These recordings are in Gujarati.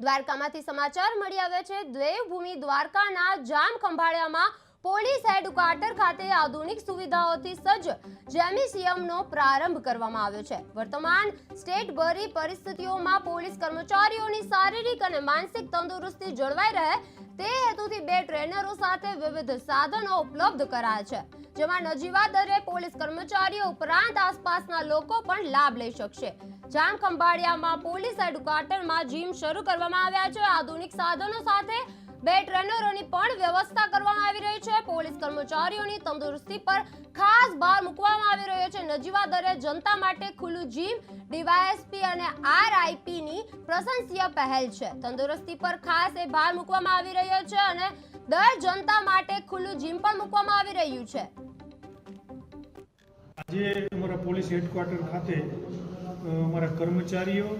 દ્વારકામાંથી સમાચાર મળી આવે છે. દેવભૂમિ દ્વારકાના જામ ખંભાળિયામાં પોલીસ હેડક્વાર્ટર ખાતે આધુનિક સુવિધાઓથી સજ્જ જેમિસિયમનો પ્રારંભ કરવામાં આવ્યો છે. વર્તમાન સ્ટેટ ભરી પરિસ્થિતિઓમાં પોલીસ કર્મચારીઓની શારીરિક અને માનસિક તંદુરસ્તી જળવાઈ રહે, તે હેતુથી બે ટ્રેનરો સાથે વિવિધ સાધનો ઉપલબ્ધ કરાયા છે, જેમાં નજીવા દરે પોલીસ કર્મચારીઓ ઉપરાંત આસપાસના લોકો પણ લાભ લઈ શકશે. જામ ખંભાળિયામાં પોલીસ હેડક્વાર્ટરમાં જીમ શરૂ કરવામાં આવ્યા છે. આધુનિક સાધનો સાથે બે ટ્રેનરોની પણ વ્યવસ્થા કરવામાં પોલીસ કર્મચારીઓની તંદુરસ્તી પર ખાસ ભાર મૂકવામાં આવી રહ્યો છે. નજીવા દરે જનતા માટે ખુલ્લું જીમ, ડીવાયએસપી અને આરઆઈપી ની પ્રશંસનીય પહેલ છે. તંદુરસ્તી પર ખાસ એ ભાર મૂકવામાં આવી રહ્યો છે અને દર જનતા માટે ખુલ્લું જીમ પણ મૂકવામાં આવી રહ્યું છે. આજે અમારા પોલીસ હેડક્વાર્ટર ખાતે અમારા કર્મચારીઓ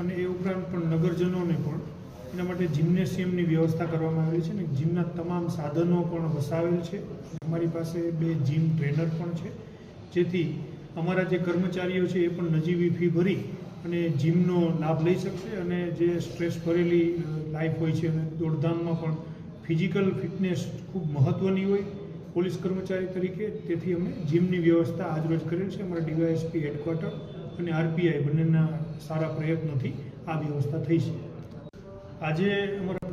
અને એ ઉપરાંત પણ નગરજનોને પણ એના માટે જિમ્નેશિયમની વ્યવસ્થા કરવામાં આવેલી છે ને જિમના તમામ સાધનો પણ વસાવેલ છે. અમારી પાસે બે જિમ ટ્રેનર પણ છે. જેથી અમારા જે કર્મચારીઓ છે એ પણ નજીવી ફી ભરી અને જિમનો લાભ લઈ શકશે અને જે સ્ટ્રેસ ભરેલી લાઈફ હોય છે અને દોડધામમાં પણ ફિઝિકલ ફિટનેસ ખૂબ મહત્ત્વની હોય પોલીસ કર્મચારી તરીકે. તેથી અમે જિમની વ્યવસ્થા આજરોજ કરેલ છે. અમારા ડીવાયએસપી હેડક્વાર્ટર અને આરપીઆઈ બંનેના સારા પ્રયત્નોથી આ વ્યવસ્થા થઈ છે. આજે અમારા